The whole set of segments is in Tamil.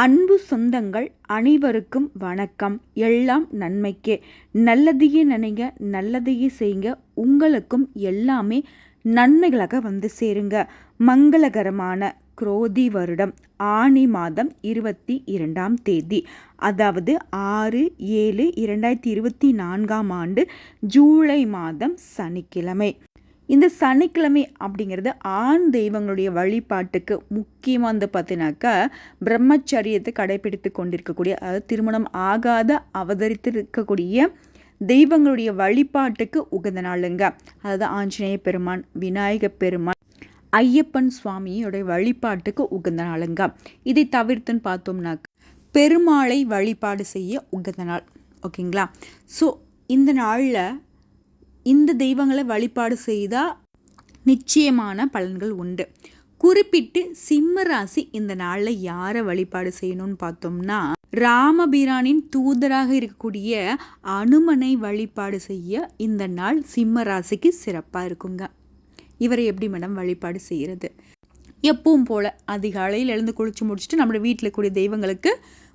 அன்பு சொந்தங்கள் அனைவருக்கும் வணக்கம். எல்லாம் நன்மைக்கே. நல்லதையே நினைங்க நல்லதையே செய்யுங்க. உங்களுக்கும் எல்லாமே நன்மைகளாக வந்து சேருங்க. மங்களகரமான குரோதி வருடம் ஆணி மாதம் இருபத்தி இரண்டாம் தேதி. அதாவது ஆறு ஏழு இரண்டாயிரத்தி இருபத்தி நான்காம் ஆண்டு ஜூலை மாதம் சனிக்கிழமை. இந்த சனிக்கிழமை அப்படிங்கிறது ஆண் தெய்வங்களுடைய வழிபாட்டுக்கு முக்கியமாக வந்து பார்த்தீங்கன்னாக்கா பிரம்மச்சரியத்தை கடைபிடித்து கொண்டிருக்கக்கூடிய அதாவது திருமணம் ஆகாத அவதரித்து இருக்கக்கூடிய தெய்வங்களுடைய வழிபாட்டுக்கு உகந்த நாளுங்க. அதாவது ஆஞ்சநேய பெருமான் விநாயக பெருமான் ஐயப்பன் சுவாமியோடைய வழிபாட்டுக்கு உகந்த நாளுங்க. இதை தவிர்த்துன்னு பார்த்தோம்னாக்க பெருமாளை வழிபாடு செய்ய உகந்த நாள். ஓகேங்களா? ஸோ இந்த நாளில் இந்த தெய்வங்களை வழிபாடு செய்தால் நிச்சயமான பலன்கள் உண்டு. குறிப்பிட்டு சிம்ம ராசி இந்த நாளில் யாரை வழிபாடு செய்யணும்னு பார்த்தோம்னா ராமபிரானின் தூதராக இருக்கக்கூடிய அனுமனை வழிபாடு செய்ய இந்த நாள் சிம்ம ராசிக்கு சிறப்பாக இருக்குங்க. இவரை எப்படி மேடம் வழிபாடு செய்கிறது எப்பவும் போல் அதிகாலையில் எழுந்து குளிச்சு முடிச்சுட்டு நம்மளோட வீட்டில் கூடிய தெய்வங்களுக்கு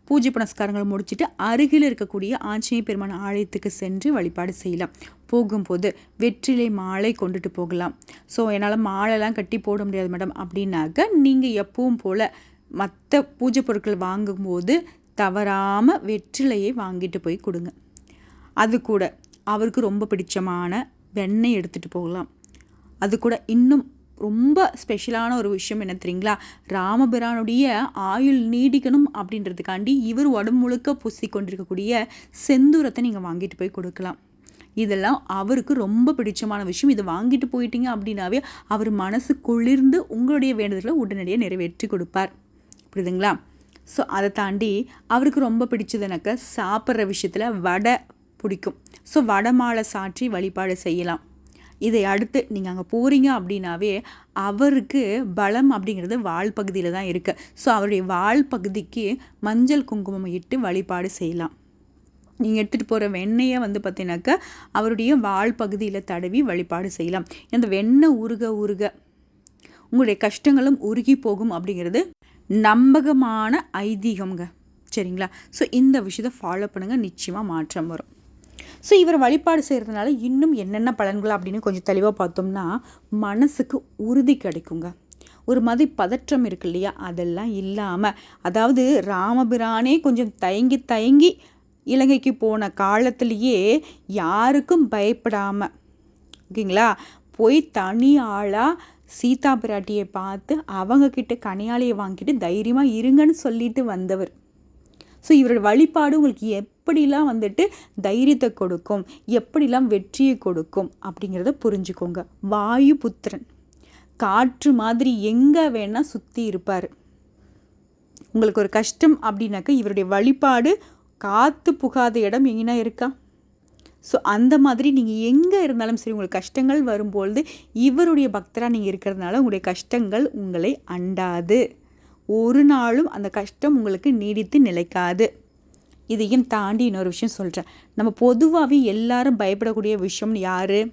பூஜை புனஸ்காரங்கள் முடிச்சுட்டு அருகில் இருக்கக்கூடிய ஆஞ்சநேய பெருமான ஆலயத்துக்கு சென்று வழிபாடு செய்யலாம். போகும்போது வெற்றிலை மாலை கொண்டுட்டு போகலாம். ஸோ என்னால் மாலைலாம் கட்டி போட முடியாது மேடம் அப்படின்னாக்க நீங்கள் எப்பவும் போல் மற்ற பூஜை பொருட்கள் வாங்கும்போது தவறாமல் வெற்றிலையை வாங்கிட்டு போய் கொடுங்க. அது கூட அவருக்கு ரொம்ப பிடிச்சமான வெண்ணெய் எடுத்துகிட்டு போகலாம். அது கூட இன்னும் ரொம்ப ஸ்பெஷலான ஒரு விஷயம் என்ன தெரியுங்களா? ராமபிரானுடைய ஆயுள் நீடிக்கணும் அப்படின்றதுக்காண்டி இவர் உடம்பு முழுக்க பூசி கொண்டிருக்கக்கூடிய செந்தூரத்தை நீங்கள் வாங்கிட்டு போய் கொடுக்கலாம். இதெல்லாம் அவருக்கு ரொம்ப பிடிச்சமான விஷயம். இதை வாங்கிட்டு போயிட்டீங்க அப்படின்னாவே அவர் மனசு குளிர்ந்து உங்களுடைய வேண்டுதலை உடனடியாக நிறைவேற்றி கொடுப்பார். புரியுதுங்களா? ஸோ அதை தாண்டி அவருக்கு ரொம்ப பிடிச்சதுனாக்க சாப்பிட்ற விஷயத்தில் வடை பிடிக்கும். ஸோ வடை மாலை சாற்றி வழிபாடு செய்யலாம். இதை அடுத்து நீங்கள் அங்கே போகிறீங்க அப்படின்னாவே அவருக்கு பலம் அப்படிங்கிறது வால் பகுதியில் தான் இருக்குது ஸோ அவருடைய வால் பகுதிக்கு மஞ்சள் குங்குமம் இட்டு வழிபாடு செய்யலாம். நீங்கள் எடுத்துகிட்டு போகிற வெண்ணெயை வந்து பார்த்தீங்கன்னாக்கா அவருடைய வால் பகுதியில் தடவி வழிபாடு செய்யலாம். அந்த வெண்ணெய் உருக உருக உங்களுடைய கஷ்டங்களும் உருகி போகும் அப்படிங்கிறது நம்பகமான ஐதீகம்ங்க. சரிங்களா? ஸோ இந்த விஷயத்தை ஃபாலோ பண்ணுங்கள் நிச்சயமாக மாற்றம் வரும். ஸோ இவர் வழிபாடு செய்கிறதுனால இன்னும் என்னென்ன பலன்கள் அப்படின்னு கொஞ்சம் தெளிவாக பார்த்தோம்னா மனசுக்கு உறுதி கிடைக்குங்க. ஒரு மாதிரி பதற்றம் இருக்கு இல்லையா? அதெல்லாம் இல்லாமல் அதாவது ராமபிரானே கொஞ்சம் தயங்கி தயங்கி இலங்கைக்கு போன காலத்திலேயே யாருக்கும் பயப்படாமல் ஓகேங்களா? போய் தனி ஆளாக சீதா பிராட்டியை பார்த்து அவங்கக்கிட்ட கனியாளியை வாங்கிட்டு தைரியமாக இருங்கன்னு சொல்லிட்டு வந்தவர். ஸோ இவரோட வழிபாடு உங்களுக்கு எப்படிலாம் வந்துட்டு தைரியத்தை கொடுக்கும் எப்படிலாம் வெற்றியை கொடுக்கும் அப்படிங்கிறத புரிஞ்சுக்கோங்க. வாயு புத்திரன். காற்று மாதிரி எங்கே வேணால் சுற்றி இருப்பார். உங்களுக்கு ஒரு கஷ்டம் அப்படின்னாக்கா இவருடைய வழிபாடு காற்று புகாத இடம் எங்கன்னா இருக்கா? ஸோ அந்த மாதிரி நீங்கள் எங்கே இருந்தாலும் சரி உங்களுக்கு கஷ்டங்கள் வரும்பொழுது இவருடைய பக்தராக நீங்கள் இருக்கிறதுனால உங்களுடைய கஷ்டங்கள் உங்களை அண்டாது. ஒரு நாளும் அந்த கஷ்டம் உங்களுக்கு நீடித்து நிலைக்காது. இதையும் தாண்டி இன்னொரு விஷயம் சொல்கிறேன் நம்ம பொதுவாகவே எல்லாரும் பயப்படக்கூடிய விஷயம் யார்?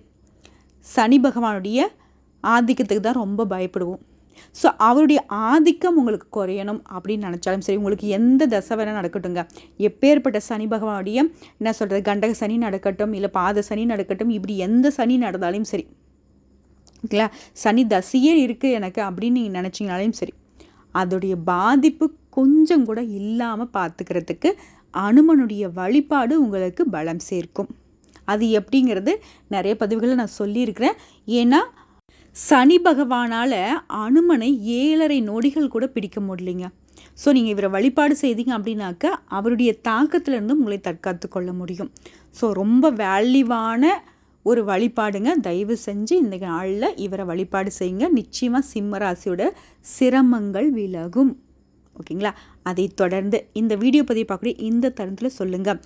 சனி பகவானுடைய ஆதிக்கத்துக்கு தான் ரொம்ப பயப்படுவோம். ஸோ அவருடைய ஆதிக்கம் உங்களுக்கு குறையணும் அப்படின்னு நினச்சாலும் சரி உங்களுக்கு எந்த தசை வேணால் நடக்கட்டுங்க எப்பேற்பட்ட சனி பகவானுடைய என்ன சொல்கிறது கண்டக சனி நடக்கட்டும் இல்லை பாத சனி நடக்கட்டும் இப்படி எந்த சனி நடந்தாலும் சரி. ஓகேங்களா? சனி தசையே இருக்குது எனக்கு அப்படின்னு நீங்கள் நினச்சிங்கனாலையும் சரி. அதோடைய பாதிப்பு கொஞ்சம் கூட இல்லாமல் பார்த்துக்கிறதுக்கு அனுமனுடைய வழிபாடு உங்களுக்கு பலம் சேர்க்கும். அது எப்படிங்கிறது நிறைய பதிவுகளை நான் சொல்லியிருக்கிறேன். ஏன்னா சனி பகவானால் அனுமனை ஏழரை நொடிகள் கூட பிடிக்க முடியலைங்க. ஸோ நீங்கள் இவரை வழிபாடு செய்தீங்க அப்படின்னாக்கா அவருடைய தாக்கத்திலேருந்து உங்களை தற்காத்து கொள்ள முடியும். ஸோ ரொம்ப வேல்யூவான ஒரு வழிபாடுங்க. தயவு செஞ்சு இந்த நாளில் இவரை வழிபாடு செய்யுங்க. நிச்சயமாக சிம்மராசியோட சிரமங்கள் விலகும். ஓகேங்களா? அதை தொடர்ந்து இந்த வீடியோ பதிவு பார்க்கக்கூடிய இந்த தருணத்தில் சொல்லுங்கள்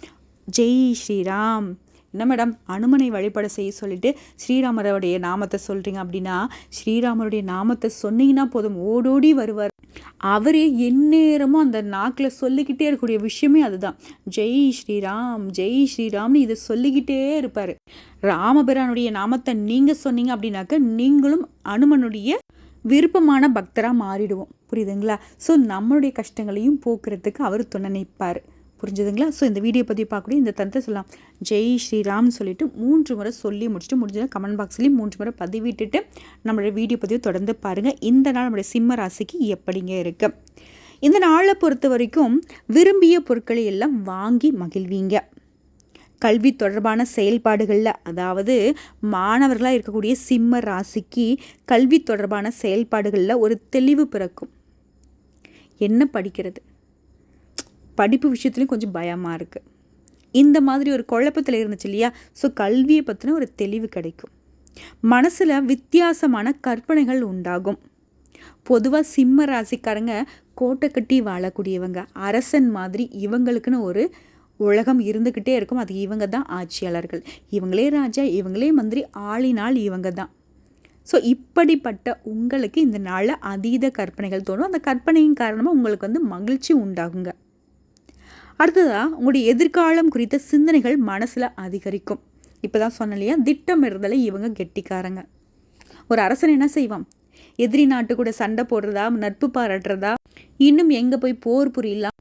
ஜெய் ஸ்ரீராம். என்ன மேடம்? அனுமனை வழிபாடு செய்ய சொல்லிட்டு ஸ்ரீராமருடைய நாமத்தை சொல்கிறீங்க அப்படின்னா ஸ்ரீராமருடைய நாமத்தை சொன்னீங்கன்னா போதும். ஓடோடி வருவார். அவரே எந்நேரமும் அந்த நாக்கில் சொல்லிக்கிட்டே இருக்கக்கூடிய விஷயமே அதுதான். ஜெய் ஸ்ரீராம் ஜெய் ஸ்ரீராம்னு இதை சொல்லிக்கிட்டே இருப்பார். ராமபிரானுடைய நாமத்தை நீங்கள் சொன்னீங்க அப்படின்னாக்க நீங்களும் அனுமனுடைய விருப்பமான பக்தராக மாறிடுவோம். புரியுதுங்களா? ஸோ நம்மளுடைய கஷ்டங்களையும் போக்குறதுக்கு அவர் துணை நிற்பார். புரிஞ்சுதுங்களா? ஸோ இந்த வீடியோ பற்றி பார்க்கக்கூடிய இந்த தந்தை சொல்லலாம். ஜெய் ஸ்ரீராம்னு சொல்லிட்டு மூன்று முறை சொல்லி முடிச்சுட்டு முடிஞ்சதுனா கமெண்ட் பாக்ஸ்லேயும் மூன்று முறை பதிவிட்டுட்டு நம்மளோட வீடியோ பதிவு தொடர்ந்து பாருங்கள் இந்த நாள் நம்மளுடைய சிம்ம ராசிக்கு எப்படிங்க இருக்குது இந்த நாளை பொறுத்த வரைக்கும் விரும்பிய பொருட்களை எல்லாம் வாங்கி மகிழ்வீங்க. கல்வி தொடர்பான செயல்பாடுகளில் அதாவது மாணவர்களாக இருக்கக்கூடிய சிம்ம ராசிக்கு கல்வி தொடர்பான செயல்பாடுகளில் ஒரு தெளிவு பிறக்கும். என்ன படிக்கிறது? படிப்பு விஷயத்துலையும் கொஞ்சம் பயமாக இருக்குது இந்த மாதிரி ஒரு குழப்பத்தில் இருந்துச்சு இல்லையா? ஸோ கல்வியை பற்றின ஒரு தெளிவு கிடைக்கும். மனசில் வித்தியாசமான கற்பனைகள் உண்டாகும். பொதுவாக சிம்ம ராசிக்காரங்க கோட்டை கட்டி வாழக்கூடியவங்க. அரசன் மாதிரி இவங்களுக்குன்னு ஒரு உலகம் இருந்துக்கிட்டே இருக்கும். அது இவங்க தான் ஆட்சியாளர்கள். இவங்களே ராஜா இவங்களே மந்திரி ஆளினால் இவங்க தான். ஸோ இப்படிப்பட்ட உங்களுக்கு இந்த நாளில் அதீத கற்பனைகள் தோணும். அந்த கற்பனையின் காரணமாக உங்களுக்கு வந்து மகிழ்ச்சி உண்டாகுங்க. அடுத்ததாக உங்களுடைய எதிர்காலம் குறித்த சிந்தனைகள் மனசில் அதிகரிக்கும். இப்போ தான் சொன்ன இல்லையா? திட்டமிடுதலை இவங்க கெட்டிக்காரங்க. ஒரு அரசன் என்ன செய்வான்? எதிரி நாட்டு கூட சண்டை போடுறதா நட்பு பாராட்டுறதா இன்னும் எங்கே போய் போர் புரியலாம்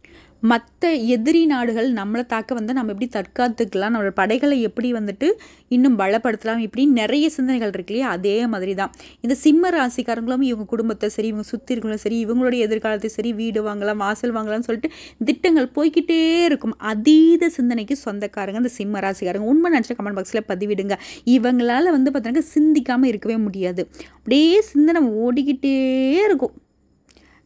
மற்ற எதிரி நாடுகள் நம்மளை தாக்க வந்து நம்ம எப்படி தற்காத்துக்கலாம் நம்மளோட படைகளை எப்படி வந்துட்டு இன்னும் பலப்படுத்தலாம் இப்படி நிறைய சிந்தனைகள் இருக்கு இல்லையா? அதே மாதிரி தான் இந்த சிம்ம ராசிக்காரங்களும் இவங்க குடும்பத்தை சரி இவங்க சுற்றி இருக்கணும் சரி இவங்களுடைய எதிர்காலத்தை சரி வீடு வாங்கலாம் வாசல் வாங்கலாம்னு சொல்லிட்டு திட்டங்கள் போய்கிட்டே இருக்கும். அதீத சிந்தனைக்கு சொந்தக்காரங்க இந்த சிம்ம ராசிக்காரங்க. உண்மை நினச்சா கமெண்ட் பாக்ஸில் பதிவிடுங்க. இவங்களால் வந்து பார்த்தீங்கன்னா சிந்திக்காமல் இருக்கவே முடியாது. அப்படியே சிந்தனை ஓடிக்கிட்டே இருக்கும்.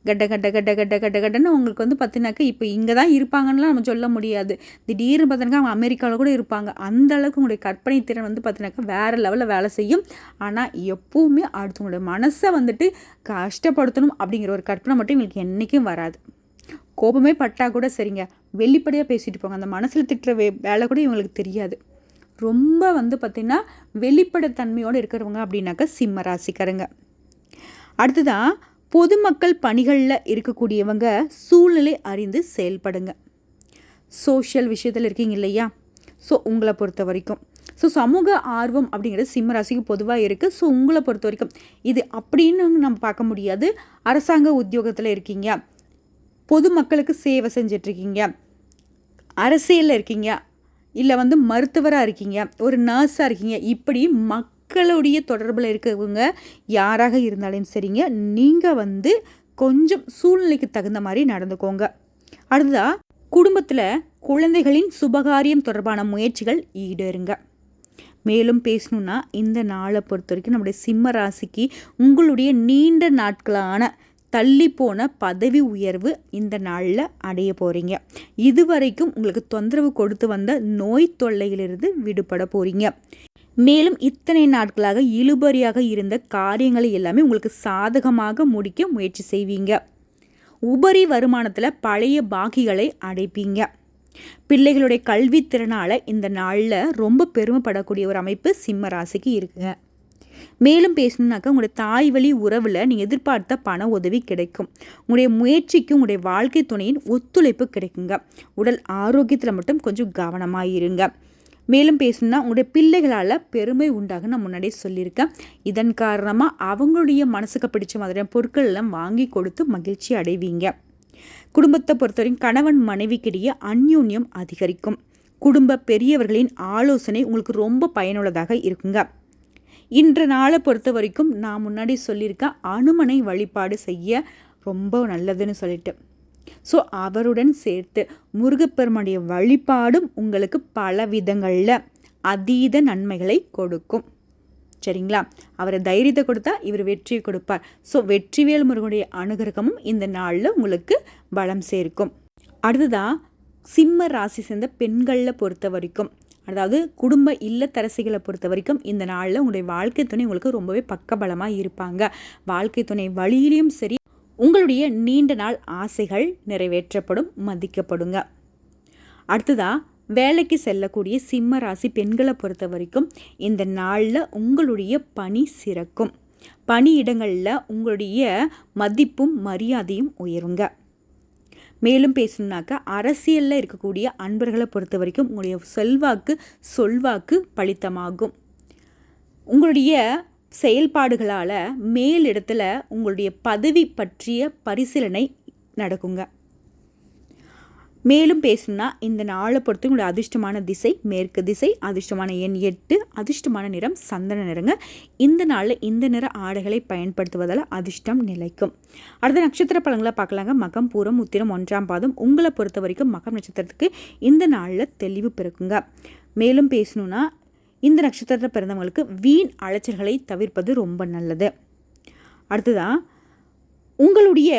கட்ட கட்ட கட்ட கட்ட கட்ட கட்டன்னு அவங்களுக்கு வந்து பார்த்தினாக்கா இப்போ இங்கே தான் இருப்பாங்கன்னுலாம் நம்ம சொல்ல முடியாது. திடீர்னு பார்த்தினாக்கா அவங்க அமெரிக்காவில் கூட இருப்பாங்க. அந்த அளவுக்கு உங்களுடைய கற்பனை திறன் வந்து பார்த்தினாக்கா வேறு லெவலில் வேலை செய்யும். ஆனால் எப்போவுமே அடுத்தவங்களுடைய மனசை வந்துட்டு கஷ்டப்படுத்தணும் அப்படிங்கிற ஒரு கற்பனை மட்டும் இவங்களுக்கு என்றைக்கும் வராது. கோபமே பட்டால் கூட சரிங்க. வெளிப்படையாக பேசிட்டு போங்க. அந்த மனசில் திட்டுற வே வேலை கூட இவங்களுக்கு தெரியாது. ரொம்ப வந்து பார்த்திங்கன்னா வெளிப்படைத்தன்மையோடு இருக்கிறவங்க அப்படின்னாக்கா சிம்ம ராசிக்காரங்க. அடுத்ததான் பொதுமக்கள் பணிகளில் இருக்கக்கூடியவங்க சூழ்நிலை அறிந்து செயல்படுங்க. சோஷியல் விஷயத்தில் இருக்கீங்க இல்லையா? ஸோ உங்களை பொறுத்த வரைக்கும். ஸோ சமூக ஆர்வம் அப்படிங்கிறது சிம்ம ராசிக்கு பொதுவாக இருக்குது ஸோ உங்களை பொறுத்த வரைக்கும் இது அப்படின்னு நம்ம பார்க்க முடியாது. அரசாங்க உத்தியோகத்தில் இருக்கீங்க. பொதுமக்களுக்கு சேவை செஞ்சிட்ருக்கீங்க அரசியலில் இருக்கீங்க. இல்லை வந்து மருத்துவராக இருக்கீங்க. ஒரு நர்ஸாக இருக்கீங்க. இப்படி மக் மக்களுடைய தொடர்பில் இருக்கிறவங்க யாராக இருந்தாலும் சரிங்க. நீங்கள் வந்து கொஞ்சம் சூழ்நிலைக்கு தகுந்த மாதிரி நடந்துக்கோங்க. அடுத்ததாக குடும்பத்தில் குழந்தைகளின் சுபகாரியம் தொடர்பான முயற்சிகள் ஈடேறுங்க. மேலும் பேசணுன்னா இந்த நாளை பொறுத்த வரைக்கும் நம்முடைய சிம்ம ராசிக்கு உங்களுடைய நீண்ட நாட்களான தள்ளி போன பதவி உயர்வு இந்த நாளில் அடைய போகிறீங்க இதுவரைக்கும் உங்களுக்கு தொந்தரவு கொடுத்து வந்த நோய் தொல்லையிலிருந்து விடுபட போகிறீங்க மேலும் இத்தனை நாட்களாக இழுபறியாக இருந்த காரியங்களை எல்லாமே உங்களுக்கு சாதகமாக முடிக்க முயற்சி செய்வீங்க. உபரி வருமானத்தில் பழைய பாக்கிகளை அடைப்பீங்க. பிள்ளைகளுடைய கல்வி திறனால் இந்த நாளில் ரொம்ப பெருமைப்படக்கூடிய ஒரு அமைப்பு சிம்ம ராசிக்கு இருக்குங்க. மேலும் பேசணுன்னாக்கா உங்களுடைய தாய் வழி உறவில் நீங்கள் எதிர்பார்த்த பண உதவி கிடைக்கும். உங்களுடைய முயற்சிக்கு உங்களுடைய வாழ்க்கை துணையின் ஒத்துழைப்பு கிடைக்குங்க. உடல் ஆரோக்கியத்தில் மட்டும் கொஞ்சம் கவனமாக இருங்க. மேலும் பேசணும்னா உங்களுடைய பிள்ளைகளால் பெருமை உண்டாக நான் முன்னாடியே சொல்லியிருக்கேன். இதன் காரணமாக அவங்களுடைய மனசுக்கு பிடிச்ச மாதிரியான பொருட்கள் எல்லாம் வாங்கி கொடுத்து மகிழ்ச்சி அடைவீங்க. குடும்பத்தை பொறுத்தவரைக்கும் கணவன் மனைவிக்கிடையே அந்யூன்யம் அதிகரிக்கும். குடும்ப பெரியவர்களின் ஆலோசனை உங்களுக்கு ரொம்ப பயனுள்ளதாக இருக்குங்க. இன்று நாளை பொறுத்த வரைக்கும் நான் முன்னாடி சொல்லியிருக்கேன் அனுமனை வழிபாடு செய்ய ரொம்ப நல்லதுன்னு சொல்லிட்டு. ஸோ அவருடன் சேர்த்து முருகப்பெருமனுடைய வழிபாடும் உங்களுக்கு பல விதங்களில் அதீத நன்மைகளை கொடுக்கும். சரிங்களா? அவரை தைரியத்தை கொடுத்தா இவர் வெற்றியை கொடுப்பார். ஸோ வெற்றிவேல் முருகனுடைய அனுகிரகமும் இந்த நாளில் உங்களுக்கு பலம் சேர்க்கும். அடுத்ததாக சிம்ம ராசி சேர்ந்த பெண்களில் பொறுத்த வரைக்கும் அதாவது குடும்ப இல்லத்தரசிகளை பொறுத்த வரைக்கும் இந்த நாளில் உங்களுடைய வாழ்க்கை துணை உங்களுக்கு ரொம்பவே பக்கபலமாக இருப்பாங்க. வாழ்க்கை துணை வழியிலையும் சரி உங்களுடைய நீண்ட நாள் ஆசைகள் நிறைவேற்றப்படும் மதிக்கப்படுங்க. அடுத்ததாக வேலைக்கு செல்லக்கூடிய சிம்ம ராசி பெண்களை பொறுத்த வரைக்கும் இந்த நாளில் உங்களுடைய பணி சிறக்கும். பணியிடங்களில் உங்களுடைய மதிப்பும் மரியாதையும் உயருங்க. மேலும் பேசணுன்னாக்கா அரசியலில் இருக்கக்கூடிய அன்பர்களை பொறுத்த வரைக்கும் உங்களுடைய செல்வாக்கு சொல்வாக்கு பலித்தமாகும். உங்களுடைய செயல்பாடுகளால் மேலிடத்தில் உங்களுடைய பதவி பற்றிய பரிசீலனை நடக்குங்க. மேலும் பேசணும்னா இந்த நாளை பொறுத்து உங்களுடைய அதிர்ஷ்டமான திசை மேற்கு திசை அதிர்ஷ்டமான எண் எட்டு அதிர்ஷ்டமான நிறம் சந்தன நிறங்க. இந்த நாளில் இந்த நிற ஆடைகளை பயன்படுத்துவதால் அதிர்ஷ்டம் நிலைக்கும். அடுத்த நட்சத்திர பழங்களை பார்க்கலாங்க. மகம் பூரம் உத்திரம் ஒன்றாம் பாதம். உங்களை பொறுத்த வரைக்கும் மகம் நட்சத்திரத்துக்கு இந்த நாளில் தெளிவு பிறக்குங்க. மேலும் பேசணும்னா இந்த நட்சத்திரத்தில் பிறந்தவங்களுக்கு வீண் அலைச்சல்களை தவிர்ப்பது ரொம்ப நல்லது. அடுத்ததான் உங்களுடைய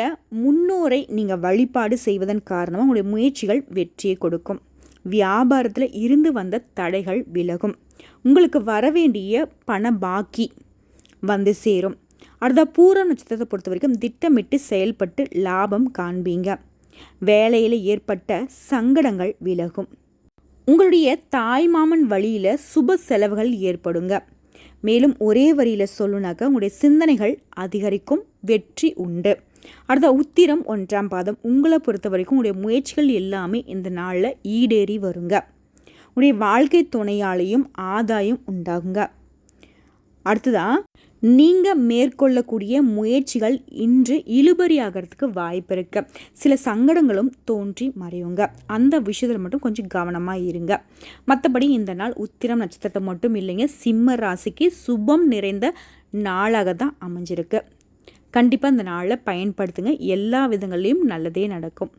முன்னோரை நீங்கள் வழிபாடு செய்வதன் காரணமாக உங்களுடைய முயற்சிகள் வெற்றியை கொடுக்கும். வியாபாரத்தில் இருந்து வந்த தடைகள் விலகும். உங்களுக்கு வரவேண்டிய பண பாக்கி வந்து சேரும். அடுத்த பூர நட்சத்திரத்தை பொறுத்த வரைக்கும் திட்டமிட்டு செயல்பட்டு லாபம் காண்பீங்க. வேலையில் ஏற்பட்ட சங்கடங்கள் விலகும். உங்களுடைய தாய் மாமன் வழியில் சுப செலவுகள் ஏற்படுங்க. மேலும் ஒரே வரியில் சொல்லுனாக்க உங்களுடைய சிந்தனைகள் அதிகரிக்கும் வெற்றி உண்டு. அடுத்த உத்திரம் ஒன்றாம் பாதம். உங்களை பொறுத்த வரைக்கும் உங்களுடைய முயற்சிகள் எல்லாமே இந்த நாளில் ஈடேறி வருங்க. உங்களுடைய வாழ்க்கை துணையாலையும் ஆதாயம் உண்டாகுங்க. அடுத்ததாக நீங்கள் மேற்கொள்ளக்கூடிய முயற்சிகள் இன்று இழுபறியாகிறதுக்கு வாய்ப்பு இருக்கு. சில சங்கடங்களும் தோன்றி மறையுங்க. அந்த விஷயத்தில் மட்டும் கொஞ்சம் கவனமாக இருங்க. மற்றபடி இந்த நாள் உத்திரம் நட்சத்திரத்தை மட்டும் இல்லைங்க சிம்ம ராசிக்கு சுபம் நிறைந்த நாளாக தான் அமைஞ்சிருக்கு. கண்டிப்பாக இந்த நாளில் பயன்படுத்துங்க. எல்லா விதங்கள்லேயும் நல்லதே நடக்கும்.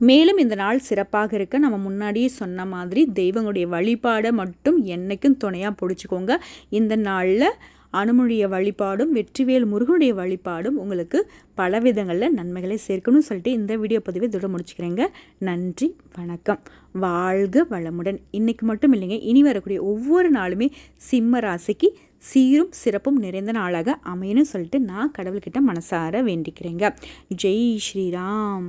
மேலும் இந்த நாள் சிறப்பாக இருக்க நம்ம முன்னாடியே சொன்ன மாதிரி தெய்வங்களுடைய வழிபாடை மட்டும் என்றைக்கும் துணையாக பிடிச்சிக்கோங்க. இந்த நாளில் அனுமொழிய வழிபாடும் வெற்றிவேல் முருகனுடைய வழிபாடும் உங்களுக்கு பல விதங்களில் நன்மைகளை சேர்க்கணும்னு சொல்லிட்டு இந்த வீடியோ பதிவை இதோட முடிச்சுக்கிறேங்க. நன்றி வணக்கம். வாழ்க வளமுடன். இன்றைக்கி மட்டும் இல்லைங்க இனி வரக்கூடிய ஒவ்வொரு நாளுமே சிம்ம ராசிக்கு சீரும் சிறப்பும் நிறைந்த நாளாக அமையணும் சொல்லிட்டு நான் கடவுள்கிட்ட மனசார வேண்டிக்கிறேங்க. ஜெய் ஸ்ரீராம்.